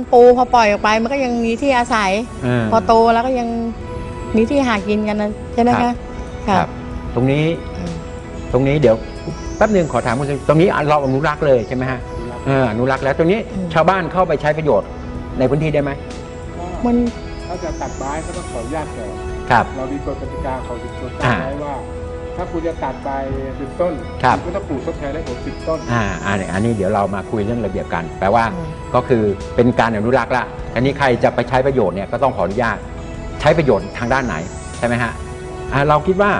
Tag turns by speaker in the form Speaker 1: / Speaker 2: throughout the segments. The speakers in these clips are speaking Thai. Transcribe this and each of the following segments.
Speaker 1: กันปูพอปล่อยออกไปมันก็ยังมีที่อาศัย
Speaker 2: เออ
Speaker 1: พอโตแล้วก็ยังมีที่หากินกันนะใช่ไหม
Speaker 2: ครั
Speaker 1: คะ
Speaker 2: บ
Speaker 1: ค่ะ
Speaker 2: ครับ ตรงนี้
Speaker 1: อืม
Speaker 2: ตรงนี้เดี๋ยวแป๊บหนึงขอถามคุณตรงนี้เราอนุรักษ์เลยใช่ไหมฮะเอออนุรักษ์แล้วตรงนี้ชาวบ้านเข้าไปใช้ประโยชน์ในพื้นที่ได้ไหม
Speaker 1: มัน
Speaker 3: ถ้าจะตัดไม้ก็ต้องขออนุญาตก่อน
Speaker 2: ครับ
Speaker 3: เรามีกฎกติกาของชุมชนตั้
Speaker 2: อ่า
Speaker 3: งไว้ว่า ถ้าคุณจะตัดไปสิบต้น
Speaker 2: ครับ
Speaker 3: ณก็ต้องปลูกทดแทนได้ผมสิบต้น
Speaker 2: อ่าอันนี้อันนี้เดี๋ยวเรามาคุยเรื่องระเบียบกัน แปลว่า
Speaker 1: อืม
Speaker 2: ก็คือเป็นการอนุรักษ์ละอันนี้ใครจะไปใช้ประโยชน์เนี่ยก็ต้องขออนุญาตใช้ประโยชน์ทางด้านไหนใช่ไหมฮะอ่าเราคิดว่า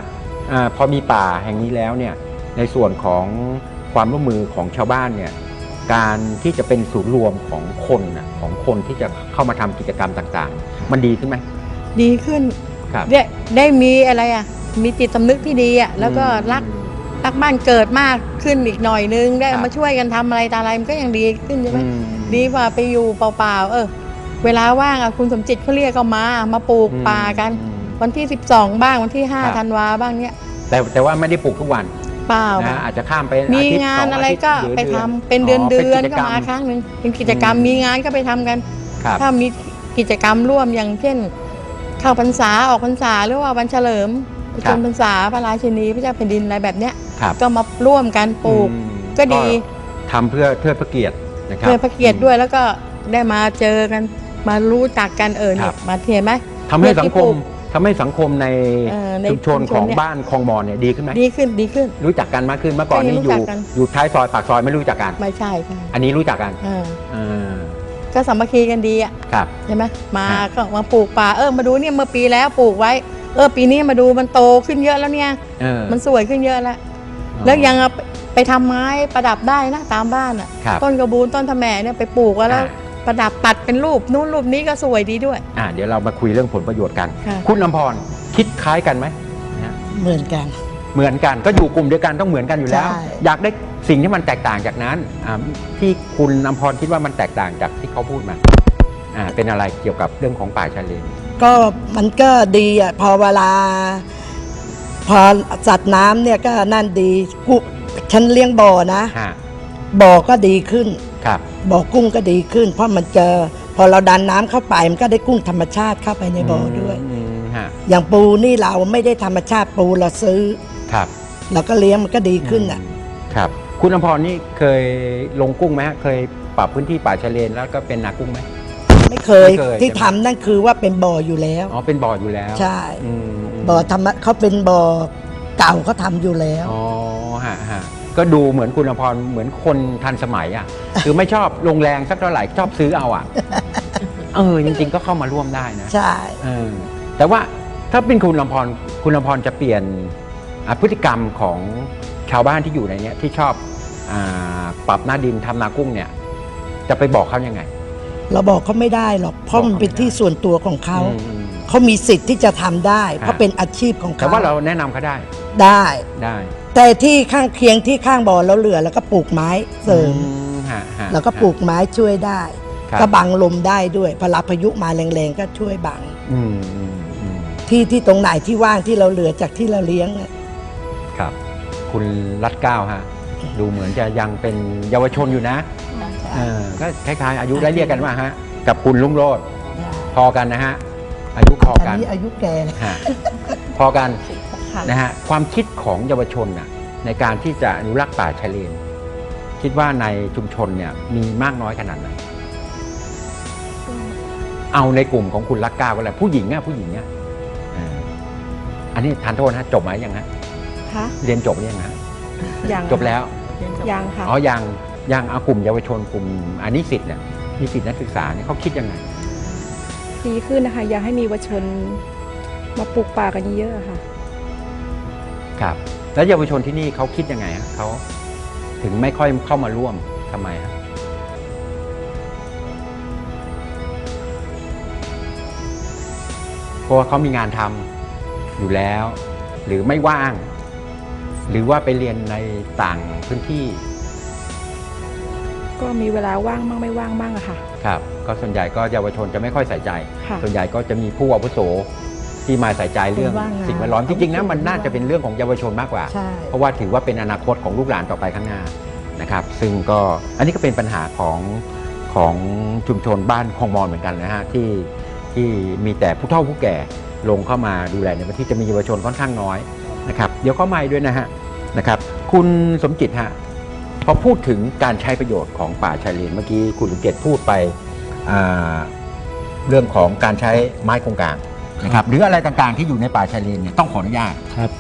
Speaker 2: อาพอมีป่าแห่งนี้แล้วเนี่ยในส่วนของความร่วมมือของชาวบ้านเนี่ยการที่จะเป็นศูนย์รวมของคนน่ะของคนที่จะเข้ามาทำกิจกรรมต่างๆ มันดีขึ้นไหม
Speaker 1: ดีขึ้น
Speaker 2: ครับ
Speaker 1: ได้ได้มีอะไรอะ มีจิตสำนึกที่ดีอะแล้วก็รักรักบ้านเกิดมากขึ้นอีกหน่อยนึง ได้
Speaker 2: ครับ
Speaker 1: มาช่วยกันทำอะไรตาอะไรมันก็ยังดีขึ้นใช่ไหม
Speaker 2: อืม
Speaker 1: ดีกว่าไปอยู่เปล่าๆเออ เวลาว่างอะคุณสมจิตเขาเรียกก็มา มาปลูกป่ากัน
Speaker 2: อืม
Speaker 1: วันที่ 12 บ้างวันที่
Speaker 2: ครับ
Speaker 1: 5ธันวาบ้างเนี้ย
Speaker 2: แต่แต่ว่าไม่ได้ปลูกทุกวัน
Speaker 1: เปล่า
Speaker 2: นะอาจจะข้ามไป
Speaker 1: มี
Speaker 2: อทิตย์
Speaker 1: งา
Speaker 2: ส
Speaker 1: น
Speaker 2: อ
Speaker 1: อะไร
Speaker 2: ทิตย์
Speaker 1: ก็
Speaker 2: ห
Speaker 1: ไปทำเป็นเดือนเดือน
Speaker 2: ป็
Speaker 1: ก็
Speaker 2: จรร
Speaker 1: มาครั้งหนึ่งเป็นกิจกรรม
Speaker 2: อืม
Speaker 1: มีงานก็ไปทำกัน
Speaker 2: ครับ
Speaker 1: ถ้ามีกิจกรรมร่วมอย่างเช่นเข้าพรรษาออกพรรษาหรือว่าวันเฉลิมประ ชนพรรษาพระราชินีพระเจ้าแผ่นดินอะไรแบบเนี้ย
Speaker 2: ครับ
Speaker 1: ก็มาร่วมกันปลูก
Speaker 2: อืม
Speaker 1: ก็ดี
Speaker 2: ทำเพื่อเพื่อพระเกียรตินะครับ
Speaker 1: เพื่อพระเกียรติด้วยแล้วก็ได้มาเจอกันมารู้จักกันเออ
Speaker 2: ค
Speaker 1: เนี่
Speaker 2: รั
Speaker 1: ย
Speaker 2: บ
Speaker 1: มาเห็นไหม
Speaker 2: ทำให้สังค
Speaker 1: เพื่อที่ปลู
Speaker 2: ม
Speaker 1: ก
Speaker 2: ทำให้สังคมใน
Speaker 1: เอ่อใน
Speaker 2: ชุมชน
Speaker 1: ชุมชน
Speaker 2: ของ
Speaker 1: เนี่ย
Speaker 2: บ้านคลองมอนเนี่ยดีขึ้นไหม
Speaker 1: ดีขึ้นดีขึ้น
Speaker 2: รู้จักกันมากขึ้นเมื่อก่อน
Speaker 1: ก็ยัง
Speaker 2: นี่
Speaker 1: รู้
Speaker 2: อยู่
Speaker 1: จักกัน
Speaker 2: อยู่ท้ายซอยปากซอยไม่รู้จักกัน
Speaker 1: ไม่ใช่ค่ะ
Speaker 2: อันนี้รู้จักกัน
Speaker 1: เออ
Speaker 2: อ่า
Speaker 1: ก็สามัคคีกันดีอะ
Speaker 2: ครับ
Speaker 1: ใช่ไหมมา
Speaker 2: ครับ
Speaker 1: ก็มาปลูกป่าเออมาดูเนี่ยเมื่อปีแล้วปลูกไว้ เออปีนี้มาดูมันโตขึ้นเยอะแล้วเนี่ย
Speaker 2: เออ
Speaker 1: มันสวยขึ้นเยอะแล้ว แล้วยังเอาไปไปทำไม้ประดับได้นะตามบ้านอะ
Speaker 2: ครับ
Speaker 1: ต้นกระบูนต้นทะแหม่เนี่ยไปปลูกไว้แล้ว
Speaker 2: อ่า
Speaker 1: ประดับตัดเป็นรูปนู้นรูปนี้ก็สวยดีด้วย
Speaker 2: อ่าเดี๋ยวเรามาคุยเรื่องผลประโยชน์กัน
Speaker 1: ค่ะ
Speaker 2: คุณอำพรคิดคล้ายกันไหมนะ
Speaker 4: เหมือนกัน
Speaker 2: เหมือนกันก็อยู่กลุ่มเดียวกันต้องเหมือนกันอยู่แล้ว
Speaker 4: ใช่
Speaker 2: อยากได้สิ่งที่มันแตกต่างจากนั้นอ่าที่คุณอำพรคิดว่ามันแตกต่างจากที่เขาพูดมาอ่าเป็นอะไรเกี่ยวกับเรื่องของป่าชายเลน
Speaker 4: ก็มันก็ดีอะพอเวลา พอสัตว์น้ำเนี่ยก็นั่นดีกูฉันเลี้ยงบ่อนะ
Speaker 2: ฮะ
Speaker 4: บ่อก็ดีขึ้น
Speaker 2: ครับ
Speaker 4: บ่อกุ้งก็ดีขึ้น เพราะมันเจอ พอเราดันน้ำเข้าไปมันก็ได้กุ้งธรรมชาติเข้าไปในบ่อด้วย
Speaker 2: มฮะ
Speaker 4: อย่างปูนี่เราไม่ได้ธรรมชาติปูเราซื้อ
Speaker 2: ครับ
Speaker 4: เราก็เลี้ยงมันก็ดีขึ้นอะ
Speaker 2: ครับ คุณอำพรนี่เคยลงกุ้งไหมฮะเคยปรับพื้นที่ป่าชายเลนแล้วก็เป็นนากุ้งไหม
Speaker 4: ไม่เคย
Speaker 2: ไม่เคย
Speaker 4: ที่
Speaker 2: ใช่ไหม
Speaker 4: ทำนั่นคือว่าเป็นบ่ออยู่แล้ว
Speaker 2: อ๋อเป็นบ่ออยู่แล้ว
Speaker 4: ใช่
Speaker 2: อืม
Speaker 4: บ่อธรรมะเขาเป็นบ่อเก่าเขาทำอยู่แล้ว
Speaker 2: อ๋อฮะฮะก็ดูเหมือนคุณอำพรเหมือนคนทันสมัยอะ คือไม่ชอบลงแรงสักเท่าไหร่ชอบซื้อเอาอะ เออจริง ๆ ก็เข้ามาร่วมได้นะ
Speaker 4: ใช่
Speaker 2: เออแต่ว่าถ้าเป็นคุณลำพรคุณลำพรจะเปลี่ยนอะพฤติกรรมของชาวบ้านที่อยู่ในเนี้ยที่ชอบอาปรับหน้าดินทำนากุ้งเนี่ย จะไปบอกเขายังไง
Speaker 4: เราบอกเขาไม่ได้หรอกเพราะมันเป็นที่ส่วนตัวของเขา
Speaker 2: อืมอืม
Speaker 4: เขามีสิทธิ์ที่จะทำได้ เพราะ
Speaker 2: ฮะ
Speaker 4: เป็นอาชีพของ
Speaker 2: แต่
Speaker 4: เขา
Speaker 2: ว่าเราแนะนำเขาได้
Speaker 4: ได้
Speaker 2: ได้
Speaker 4: แต่ที่ข้างเคียงที่ข้างบ่อเราเหลือแล้วก็ปลูกไม้เสริม
Speaker 2: อืมฮะฮะ
Speaker 4: แล้วก็ปลูกไม้ช่วยได้
Speaker 2: ครับ
Speaker 4: ก็บังลมได้ด้วยพอรับพายุมาแรงๆก็ช่วยบัง
Speaker 2: อืมอืมอืม
Speaker 4: ที่ที่ตรงไหนที่ว่างที่เราเหลือจากที่เราเลี้ยงน่ะ
Speaker 2: ครับ คุณรัดเกล้าฮะ ดูเหมือนจะยังเป็นเยาวชนอยู่นะ เออก็คล้ายๆอายุไล่เรียกกันว่าฮะ กับคุณลุงโรดพอกันนะฮะ อายุพอ
Speaker 4: อัน
Speaker 2: กัน
Speaker 4: นี้อายุแก่แล้ว
Speaker 2: ฮะพอกันนะฮะความคิดของเยาวชนน่ะในการที่จะอนุรักษ์ป่าชายเลน คิดว่าในชุมชนเนี่ยมีมากน้อยขนาดไหนเอาในกลุ่มของคุณรักก้าวก็แล้วผู้หญิงเนี่ยผู้หญิงเนี่ยอ่าอันนี้ทานโทษนะจบไหมยังฮะ
Speaker 5: คะ
Speaker 2: เรียนจบหรือยังฮะ
Speaker 5: ยัง
Speaker 2: จบแล้ว
Speaker 5: ยังค่ะ
Speaker 2: อ๋อยัง ยังเอากลุ่มเยาวชนกลุ่มอานิสิตเนี่ยนิสิตนักศึกษาเนี่ยเขาคิดยังไง
Speaker 5: ดีขึ้นนะคะอยากให้มีเยาวชนมาปลูกป่ากันเยอะๆค่ะ
Speaker 2: ครับ แล้วเยาวชนที่นี่เขาคิดยังไงฮะเขาถึงไม่ค่อยเข้ามาร่วมทำไมฮะเพราะว่าเขามีงานทำอยู่แล้ว หรือไม่ว่าง หรือว่าไปเรียนในต่างพื้นที่
Speaker 5: ก็มีเวลาว่างบ้างไม่ว่างบ้างอะค่ะ
Speaker 2: ครับก็ส่วนใหญ่ก็เยาวชนจะไม่ค่อยใส่ใจ
Speaker 5: ค่ะ
Speaker 2: ส่วนใหญ่ก็จะมีผู้อาวุโสที่มาใส่ใจเรื่อง
Speaker 4: คนว่างงาน
Speaker 2: สิ่งแวดล้อมจริงๆนะ
Speaker 4: อาวุโส
Speaker 2: มันน่าจะเป็นเรื่องของเยาวชนมากกว่า
Speaker 4: ใช่
Speaker 2: เพราะว่าถือว่าเป็นอนาคตของลูกหลานต่อไปข้างหน้านะครับ ซึ่งก็อันนี้ก็เป็นปัญหาของของชุมชนบ้านคลองมอนเหมือนกันนะฮะที่ที่มีแต่ผู้เฒ่าผู้แก่ลงเข้ามาดูแลในพื้นที่จะมีเยาวชนค่อนข้างน้อยนะครับเดี๋ยวเข้ามาด้วยนะฮะนะครับ คุณสมจิตฮะ พอพูดถึงการใช้ประโยชน์ของป่าชายเลนเมื่อกี้คุณสมเกียรติพูดไปอ่าเรื่องของการใช้ไม้โครงกลางนะครับหรืออะไรต่างๆที่อยู่ในป่าชายเลนเนี่ยต้องขออนุญาต
Speaker 3: ครับ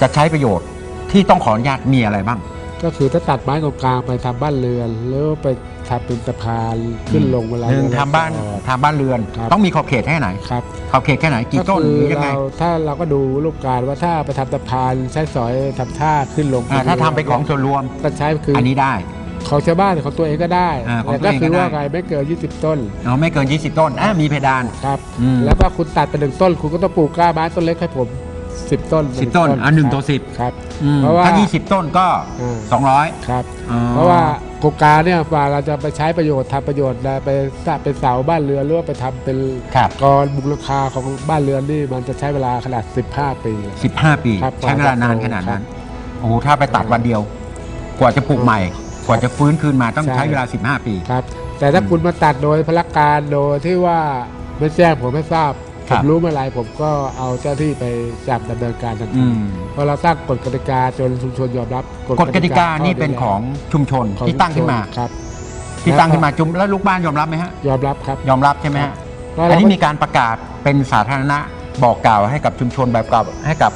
Speaker 2: จะใช้ประโยชน์ที่ต้องขออนุญาตมีอะไรบ้าง
Speaker 3: ก็คือถ้าตัดไม้กลางๆไปทำบ้านเรือนหรือไป ทำเป็นสะพานขึ้นลงเวลา
Speaker 2: หนึ่ง
Speaker 3: เรือ
Speaker 2: ทำบ้าน
Speaker 3: จอด
Speaker 2: ทำบ้านเรือน
Speaker 3: ครับ
Speaker 2: ต้องมีขอบเขตแค่ไหน
Speaker 3: ครับ
Speaker 2: ขอบเขตแค่ไหน กี่ต้น
Speaker 3: ก็
Speaker 2: ห
Speaker 3: คื
Speaker 2: รือยังไง
Speaker 3: เราถ้าเราก็ดูรูปการว่าถ้าไปทำสะพานใช้สอยทำท่าขึ้นลง
Speaker 2: อ่าถ้าทำเป็นของส่วนรวม
Speaker 3: ก็ใช้คือ
Speaker 2: อั
Speaker 3: อั
Speaker 2: นนี้ได้
Speaker 3: ของชาวบ้านของตัวเองก็ได้
Speaker 2: อ่าของ
Speaker 3: แต่
Speaker 2: ตัว
Speaker 3: ก็
Speaker 2: เองก็
Speaker 3: คือว่า
Speaker 2: ได้
Speaker 3: ไงไม่เกิน20 ต้น
Speaker 2: เอาไม่เกิน 20 ต้นอะมีเพดาน
Speaker 3: ครับ
Speaker 2: อืม
Speaker 3: แล้วก็คุณตัดไปหนึ่งต้น คุณก็ต้องปลูกกล้าไม้ต้นเล็กให้ผม 10 ต้น
Speaker 2: 10ต้นอะหนึ่งต่อสิบ
Speaker 3: ครับ
Speaker 2: อืม
Speaker 3: เพราะว่า
Speaker 2: ถ้า 20 ต้นก็
Speaker 3: อ่า
Speaker 2: 200
Speaker 3: ครับ
Speaker 2: อ๋อ
Speaker 3: เพราะว่า โครงการเนี่ยกว่าเราจะไปใช้ประโยชน์ทำประโยชน์นะไปสร้างเป็นเสาบ้านเรือนหรือว่าไปทำเป็น
Speaker 2: ครับ
Speaker 3: กรบุกราคาของบ้านเรือนนี่มันจะใช้เวลาขนาด 15 ปี
Speaker 2: 15 ปี
Speaker 3: ครับ
Speaker 2: ใช้เวลานานขนาดนั้น
Speaker 3: ครับ
Speaker 2: โอ้โห ถ้าไปตัดวันเดียว กว่าจะปลูกใหม่ กว่าจะฟื้นคืนมาต้อง
Speaker 3: ใช่
Speaker 2: ใช้เวลา 15 ปี
Speaker 3: ครับ แต่ถ้า
Speaker 2: อืม
Speaker 3: คุณมาตัดโดยพลักการโดยที่ว่าไม่แจ้งผมไม่ทราบ
Speaker 2: ค
Speaker 3: ผ
Speaker 2: รับ
Speaker 3: มรู้เมื่อไหรผมก็เอาเจ้าที่ไปจับดำเนินการทัน
Speaker 2: อื
Speaker 3: ที
Speaker 2: ม
Speaker 3: เพราะเราสร้างกฎกติกาจนชุมชนยอมรับ
Speaker 2: กฎกติกานี่เป็นของชุมชน
Speaker 3: ของ
Speaker 2: ที่ตั้งขึ้นมา
Speaker 3: ครับ
Speaker 2: ที่ตั้งขึ้นมาจุมแล้วลูกบ้านยอมรับไหมฮะ
Speaker 3: ยอมรับครับ
Speaker 2: ยอมรับใช่ไหมฮะ
Speaker 3: เพราะ
Speaker 2: อัน
Speaker 3: เรา
Speaker 2: นี้
Speaker 3: ก็
Speaker 2: มีการประกาศเป็นสาธารณะบอกกล่าวให้กับชุมชนแบบกับให้กับ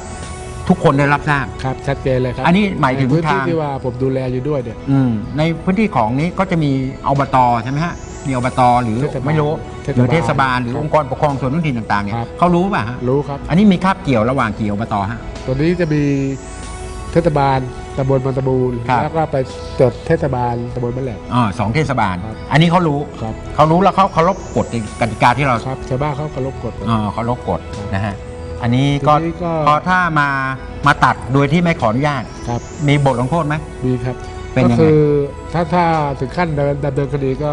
Speaker 2: ทุกคนได้รับทราบ
Speaker 3: ครับชัดเจนเลยครับ
Speaker 2: อันนี้หมายถึง
Speaker 3: ในพื้นที่
Speaker 2: ทาง
Speaker 3: ที่ว่าผมดูแลอยู่ด้วยเนี่ย
Speaker 2: อืมในพื้นที่ของนี้ก็จะมีอบตใช่ไหมฮะ มีอบตหรือ
Speaker 3: เทศบาล
Speaker 2: ไม่รู้
Speaker 3: เทศบาล
Speaker 2: หรือเทศบาลหรือ
Speaker 3: ครับ
Speaker 2: องค์กรปกครองส่วนท้องถิ่นต่างๆเนี่ย
Speaker 3: ครับ
Speaker 2: เขารู้ป่ะฮะ
Speaker 3: รู้ครับ
Speaker 2: อันนี้มีคาบเกี่ยวระหว่างกี่อบตฮะ
Speaker 3: ตัวนี้จะมีเทศบาลตำบลบางตะบูน
Speaker 2: ครับ
Speaker 3: แล้วก็ไปจดเทศบาลตำบลบ้านแหลม
Speaker 2: อ๋อสองเทศบาล
Speaker 3: ครับ
Speaker 2: อันนี้เขารู้
Speaker 3: ครับ
Speaker 2: เขารู้แล้วเขาเคารพกฎกติกาที่เรา
Speaker 3: ครับชาวบ้านเขาเคารพกฎ
Speaker 2: อ๋อเคารพกฎ
Speaker 3: ครับ
Speaker 2: นะฮะอันนี้ก็
Speaker 3: ทีนี้ก็
Speaker 2: พอถ้ามามาตัดโดยที่ไม่ขออนุญาต
Speaker 3: ครับ
Speaker 2: มีบทลงโทษไหม
Speaker 3: มีครับ
Speaker 2: เป็น
Speaker 3: ก็
Speaker 2: ยังไง
Speaker 3: คือถ้าถ้าถึงขั้นเดินดำเนินคดีก็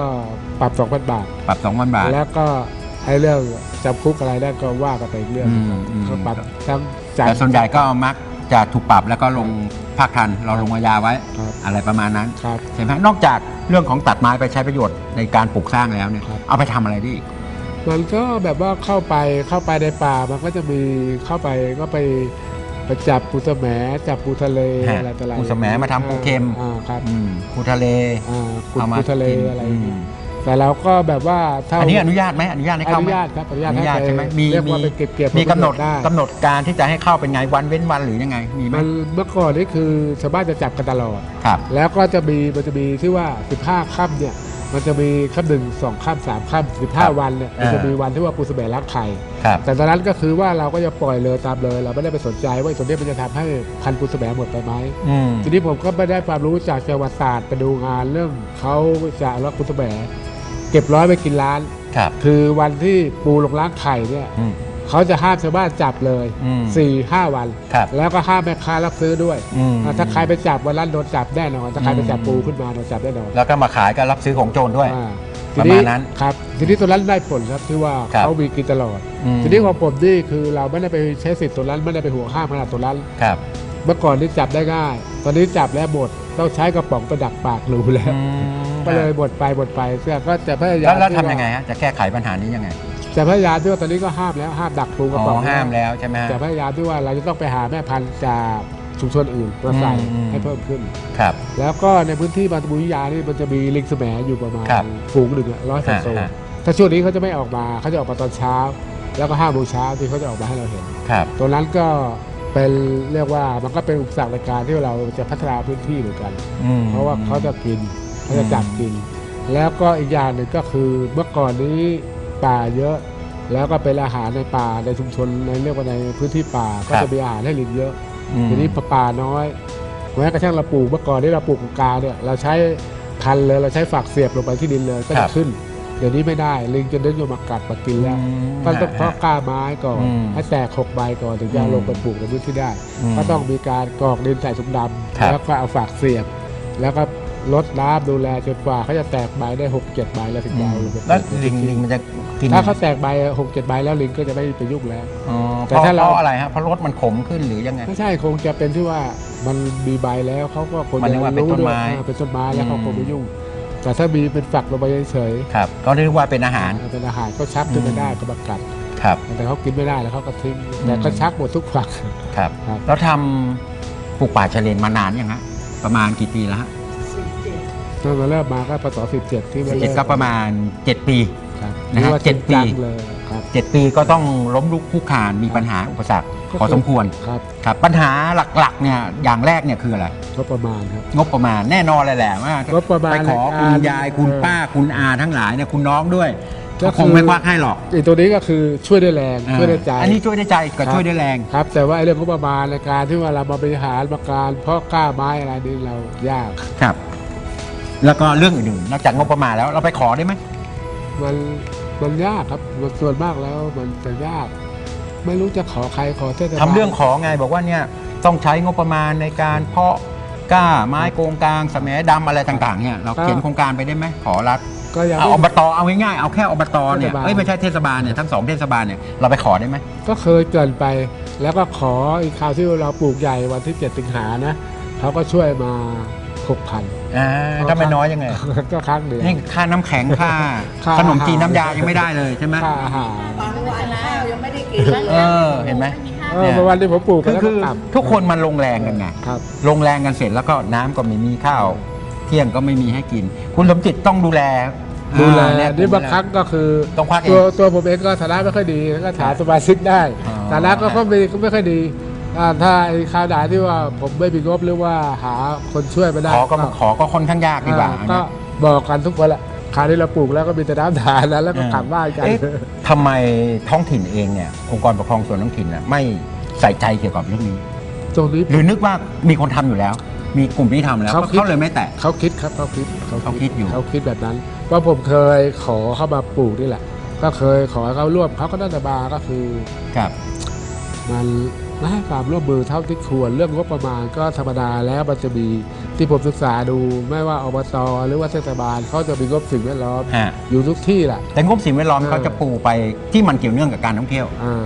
Speaker 3: ปรับ2,000บาท
Speaker 2: ปรับ2,000บาท
Speaker 3: แล้วก็ไอ้เรื่องจำคุกอะไรได้ก็ว่ากันไปอีกเรื่อง
Speaker 2: อืมอืม
Speaker 3: ก็ปรับทั้งจ่าย
Speaker 2: แต่ส่วนใหญ่ก็มักจะถูกปรับแล้วก็ลงภาคทันเราลงอาญาไว้
Speaker 3: ครับ
Speaker 2: อะไรประมาณนั้น
Speaker 3: ครับ
Speaker 2: ใช่ไหมนอกจากเรื่องของตัดไม้ไปใช้ประโยชน์ในการปลูกสร้างแล้วเนี่ย
Speaker 3: ครับ
Speaker 2: เอาไปทำอะไรได้อีก
Speaker 3: มันก็แบบว่าเข้าไปเข้าไปในป่ามันก็จะมีเข้าไปก็ไป ไปจับปูสะแหมจับปูทะเล
Speaker 2: ฮะ
Speaker 3: อะไรต่ออะไร
Speaker 2: ปูสะแหมมาทำปูเค็ม
Speaker 3: อ่าครับ
Speaker 2: อืมภูทะเล
Speaker 3: อ่าขุด
Speaker 2: เอามา
Speaker 3: ปูทะเล
Speaker 2: กิน
Speaker 3: อะไร
Speaker 2: อืม
Speaker 3: แต่เราก็แบบว่าถ้า
Speaker 2: อันนี้อนุญาตไหมอนุญาตให้
Speaker 3: อ
Speaker 2: เข้าไหม
Speaker 3: นุญาตครับอนุญาต
Speaker 2: อนุญาต
Speaker 3: ห้ป
Speaker 2: ใช่ไหมมี
Speaker 3: เรียกว่า
Speaker 2: มี
Speaker 3: ไปเก็บเก็บ
Speaker 2: มีกำหนด
Speaker 3: ได้
Speaker 2: กำหนดการที่จะให้เข้าเป็นไงวันเว้นวันหรือยังไงมีไหม
Speaker 3: มันเมื่อก่อนนี่คือชาวบ้านจะจับกันตลอด
Speaker 2: ครับ
Speaker 3: แล้วก็จะมีมันจะมีที่ว่า 15ค่ำเนี่ย มันจะมีค่ำหนึ่งสองค่ำสามค่ำสิบห้าวันเนี่ยมันจะมีวันที่ว่าปูสะแบรักไข่
Speaker 2: ครับ
Speaker 3: แต่ตอนนั้นก็คือว่าเราก็จะปล่อยเลยตามเลย เราไม่ได้ไปสนใจว่าส่วนนี้มันจะทำให้พันธุ์ปูสะแบหมดไปไหม
Speaker 2: อืม
Speaker 3: ทีนี้ผมก็ไม่ได้ความรู้จากประวัติศาสตร์ไปดูงานเรื่องเขาจะรักปูสะแบเก็บร้อยไปกินล้าน
Speaker 2: ครับ
Speaker 3: คือวันที่ปูลงล้างไข่เนี่ย
Speaker 2: อืม
Speaker 3: เขาจะห้ามชาวบ้านจับเลย
Speaker 2: อืม
Speaker 3: สี่ห้าวัน
Speaker 2: ครับ
Speaker 3: แล้วก็ห้ามแม่ค้ารับซื้อด้วย
Speaker 2: อืม
Speaker 3: อ่าถ้าใครไปจับวันนั้นโดนจับแน่นอน ถ้าใครไปจับ
Speaker 2: อืม
Speaker 3: ปูขึ้นมาโดนจับแน่นอน
Speaker 2: แล้วก็มาขายก็รับซื้อของโจรด้วย
Speaker 3: อ่า
Speaker 2: ประมาณนั้น
Speaker 3: ครับทีนี้ตัวนั้นได้ผลครับที่ว่า
Speaker 2: ครับ
Speaker 3: เขามีกินตลอด
Speaker 2: อืม
Speaker 3: ทีนี้ของผมนี่คือเราไม่ได้ไปใช้สิทธิ์ตัวนั้นไม่ได้ไปห่วงห้ามขนาดตัวนั้น
Speaker 2: ครับ
Speaker 3: เมื่อก่อนนี่จับได้ง่าย ตอนนี้จับแล้วหมดต้องใช้กระป๋องไปดักปากรูแล้ว
Speaker 2: อืม
Speaker 3: ก็เลยหมดไปหมดไปเสื้อก็จะพยายา
Speaker 2: แล้ว
Speaker 3: ม
Speaker 2: แล้ว
Speaker 3: ที่
Speaker 2: ทำยังไงฮะจะแก้ไขปัญหานี้ยังไง
Speaker 3: จะพยายามที่ว่าตอนนี้ก็ห้ามแล้วห้ามดักปูกระ
Speaker 2: อ๋
Speaker 3: ป๋อง
Speaker 2: อห้ามแล้วใช่ไหมฮะ
Speaker 3: จะพยายามที่ว่าเราจะต้องไปหาแม่พันธุ์จากชุมชนอื่นมาใส่
Speaker 2: อืม
Speaker 3: ให้เพิ่มขึ้น
Speaker 2: ครับ
Speaker 3: แล้วก็ในพื้นที่บางตะบูวิทยานี่มันจะมีลิงสแหมอยู่ประมาณ
Speaker 2: ครับ
Speaker 3: ฝูงหนึ่งร้อยสัตว์โตว
Speaker 2: ฮะฮะ
Speaker 3: ถ้าช่วงนี้เขาจะไม่ออกมาเขาจะออกมาตอนเช้า แล้วก็ห้าโมงเช้าที่เขาจะออกมาให้เราเห็น
Speaker 2: ครับ
Speaker 3: ตัวนั้นก็เป็นเรียกว่ามันก็เป็นอุปสรรคในการที่เราจะพัฒนาพื้นที่เหมือนกัน
Speaker 2: อืม
Speaker 3: เพราะว่าเขาจะกินเขาจะจับกิน แล้วก็อีกอย่างหนึ่งก็คือเมื่อก่อนนี้ ป่าเยอะ แล้วก็เป็นอาหารในป่าในชุมชนในเรียกว่าในพื้นที่ป่าก็จะมีอาหารให้ลิงเยอะ
Speaker 2: อืม
Speaker 3: ทีนี้ป่าน้อยแม้กระทั่งเราปลูกเมื่อก่อนที่เราปลูกกาเนี่ยเราใช้คันเลยเราใช้ฝักเสียบลงไปที่ดินเลยก็
Speaker 2: ครั
Speaker 3: จะ
Speaker 2: บ
Speaker 3: ขึ้นเดี๋ยวนี้ไม่ได้ลิงจะเดินอยู่มากัดมากินแล้ว
Speaker 2: อืม
Speaker 3: ก็ต้องเพาะกล้าไม้ก่อน
Speaker 2: อืม
Speaker 3: ให้แตกหกใบก่อนถึงจะ
Speaker 2: อืม
Speaker 3: ลงไปปลูกในพื้นที่ได้
Speaker 2: อืม
Speaker 3: ก็ต้องมีการกรอกดินใส่ถุงด
Speaker 2: ครับำ
Speaker 3: แล้วก็เอาฝากเสียบ แล้วก็ ลดน้ำดูแลจนกว่าเขาจะแตกใบได้หกเจ็ดใบแล้วถึงจะเอาลงไปป
Speaker 2: แล้ว
Speaker 3: ลูก
Speaker 2: ลิงลิงมันจะกิน
Speaker 3: ถ้าเขาแตกใบหกเจ็ดใบแล้วลิงก็จะไม่ไปยุ่งแล้ว
Speaker 2: อ๋อ
Speaker 3: แต่
Speaker 2: แต่ถ้า
Speaker 3: ถ้า
Speaker 2: เรา
Speaker 3: เรา
Speaker 2: อะไรฮะเพราะรถมันขมขึ้นหรือยังไง
Speaker 3: ไม่ใช่คงจะเป็นที่ว่ามันมีใบแล้วเขาก็คง
Speaker 2: มัน
Speaker 3: จะ
Speaker 2: เรียกว่าเป็นต้นไม้
Speaker 3: ด้วยอ่าเป็นต้นไม้แล้วเขา
Speaker 2: อืม
Speaker 3: คงไม่ยุ่ง แต่ถ้ามีเป็นฝักลงไปเฉย
Speaker 2: ครับ ก็เรียกว่าเป็นอาหาร
Speaker 3: ๆเป็นอาหารก็ชักขึ้นมาได้ก็มากัด
Speaker 2: ครับ
Speaker 3: แต่เขากินไม่ได้แล้วเขาก็ทิ้ง
Speaker 2: อืม
Speaker 3: แต่ก็ชักหมดทุกฝัก
Speaker 2: ครับ
Speaker 3: ครับ
Speaker 2: แล้วทำปลูกป่าชายเลนมานานยังฮะ ประมาณกี่ปีแล้วฮะ
Speaker 3: ตั้งแต่เริ่มมาก็พศ17 ที่มัน
Speaker 2: เจ็ด
Speaker 3: เริ่ม
Speaker 2: ก็ประมาณ 7 ปี
Speaker 3: ครับ
Speaker 2: นะฮะ
Speaker 3: รียกว่า
Speaker 2: เจ็ดปี
Speaker 3: จริงจังเลยครับ
Speaker 2: 7ปีก็ต้องล้มลุกคลุกคลานมีปัญหาอุปสรรค
Speaker 3: ก็คือ
Speaker 2: พอสมควร
Speaker 3: ครับ
Speaker 2: ครับปัญหาหลักๆเนี่ยอย่างแรกเนี่ยคืออะไร
Speaker 3: ก็ประมาณครับ
Speaker 2: งบประมาณแน่นอนเลยแหละว่าง
Speaker 3: บประมาณ
Speaker 2: ไปขอ
Speaker 3: ในการ
Speaker 2: คุณยายคุณ
Speaker 3: เออ
Speaker 2: ป้าคุณอาทั้งหลายเนี่ยคุณน้องด้วย
Speaker 3: ก็
Speaker 2: ก็ค
Speaker 3: คื
Speaker 2: ง
Speaker 3: อ
Speaker 2: ไม่ควักให้หรอก
Speaker 3: อีกตัวนี้ก็คือช่วยได้แรงช่วยได้ใจ
Speaker 2: อันนี้ช่วยได้ใจกับช่วยได้แรง
Speaker 3: ครับ แต่ว่าไอ้เรื่องงบประมาณในการที่ว่าเรามาบริหารมาการเพาะกล้าไม้อะไรนี่เรายาก
Speaker 2: ครับ แล้วก็เรื่องอื่นๆนอกจากงบประมาณแล้วเราไปขอได้ไหม
Speaker 3: มันมันยากครับมันส่วนมากแล้วมันจะยาก ไม่รู้จะขอใครขอเทศบาล
Speaker 2: ทำเรื่องขอไงบอกว่าเนี่ยต้องใช้งบประมาณในการเพาะกล้าไม้โกงกลางแสมดำอะไรต่างๆเนี่ยเราเขียนโครงการไปได้ไหมขอรัฐ
Speaker 3: ก็ยัง
Speaker 2: เอา
Speaker 3: ไม่
Speaker 2: อบตเอาง่ายๆเอาแค่อบตเนี่ย
Speaker 3: เทศบาล
Speaker 2: เอ้ยไม่ใช่เทศบาลเนี่ยทั้งสองเทศบาลเนี่ยเราไปขอได้ไหม
Speaker 3: ก็เคยเกินไป แล้วก็ขออีกคราวที่เราปลูกใหญ่วันที่7สิงหานะเขาก็ช่วยมา หกพัน
Speaker 2: อ่าถ้าไม่น้อยยังไง
Speaker 3: ก็ครั้งเดียว
Speaker 2: นี่ค่าน้ำแข็งค่า
Speaker 3: ค่า
Speaker 2: ขนมจีนน้ำยายังไม่ได้เลยใช่ไหม
Speaker 3: ค่าอาหาร
Speaker 2: เออเห็นไหม
Speaker 3: เออเมื่อวันที่ผมปลูกไป
Speaker 2: คือ
Speaker 3: แล้ว
Speaker 2: คื
Speaker 3: ก็
Speaker 2: อ
Speaker 3: ต่
Speaker 2: ทุกคนมันลงแรงกันไงำ
Speaker 3: ครับ
Speaker 2: ลงแรงกันเสร็จแล้วก็น้ำก็ไม่มีข้าว เที่ยงก็ไม่มีให้กิน คุณสมจิตต้องดูแล
Speaker 3: ดูแล
Speaker 2: อ่าเย
Speaker 3: นี่บางครั้งก็คือ
Speaker 2: ต้องควักเอ
Speaker 3: ตัว
Speaker 2: ง
Speaker 3: ตัวผมเองก็ฐานะไม่ค่อยดีแล้วก็ถามสมาชิกได้
Speaker 2: อ๋อ
Speaker 3: ฐานะก็ไม่ก็ไม่ค่อยดี อ่าถ้าไอ้ข่าวด่าที่ว่าผมไม่มีงบหรือว่าหาคนช่วยไม่ได้
Speaker 2: ขอก็ขอก็ค่อนข้างยากดีกว่า
Speaker 3: อ่าก็บอกกันทุกคนแหละคราวนี้เราปลูกแล้วก็มีแต่น้ำทานแล้วแล้วก็กลับบ้านกัน
Speaker 2: เอ๊ะทำไมท้องถิ่นเองเนี่ยองค์กรปกครองส่วนท้องถิ่นน่ะไม่ใส่ใจเกี่ยวกับเรื่องนี้
Speaker 3: ตรงนี้
Speaker 2: หรือนึกว่ามีคนทำอยู่แล้ว มีกลุ่มที่ทำแล้ว
Speaker 3: เขาคิด
Speaker 2: เขาเลยไม่แตะ
Speaker 3: เขาคิดครับเขาคิด
Speaker 2: เขาคิดอยู่
Speaker 3: เขาคิดแบบนั้นเพราะผมเคยขอเข้ามาปลูกนี่แหละ ก็เคยขอให้เขาร่วมเขาก็น่าจะมาก็คือ
Speaker 2: ครับ
Speaker 3: มัน ไม่ให้ความร่วมมือเท่าที่ควรเรื่องงบประมาณก็ธรรมดาแล้วมันจะมีที่ผมศึกษาดูไม่ว่าอบตหรือว่าเทศบาลเขาจะมีงบสิ่งแวดล้อม
Speaker 2: ฮะ
Speaker 3: อยู่ทุกที่แหละ
Speaker 2: แต่งบสิ่งแวดล้อม
Speaker 3: เออ
Speaker 2: เขาจะปูไปที่มันเกี่ยวเนื่องกับการท่องเที่ยว
Speaker 3: อ่า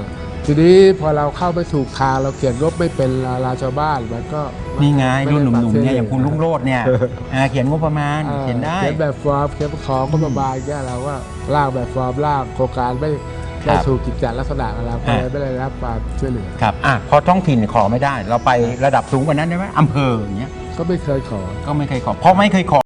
Speaker 3: ทีนี้พอเราเข้าไปถูกทางเราเขียนงบไม่เป็นลาลาชาวบ้านมันก็
Speaker 2: นี่ไง
Speaker 3: ม่
Speaker 2: รุ่นห
Speaker 3: ได้
Speaker 2: นุ่มๆเนี่ยอย่างคุณลุงโรดเนี่ยอ่าเขียนงบประมาณ
Speaker 3: อ่า
Speaker 2: เขียนได้
Speaker 3: เขียนแบบฟอร์มเขียนของก็ประมาณแค่เราว่าร่างแบบฟอร์มร่างโครงการไม่
Speaker 2: ครั
Speaker 3: ไม่
Speaker 2: บ
Speaker 3: ถูกกิจจลักษณะของเราก็เลย
Speaker 2: อ่า
Speaker 3: ไม่ได้รับความช่วยเหลือ
Speaker 2: ครับอะพอท้องถิ่นขอไม่ได้ เราไประดับสูงกว่านั้นได้ไหมอำเภออย่างเงี้ย
Speaker 3: ก็ไม่เคยขอ
Speaker 2: ก็ไม่เคยขอเพราะไม่เคยขอ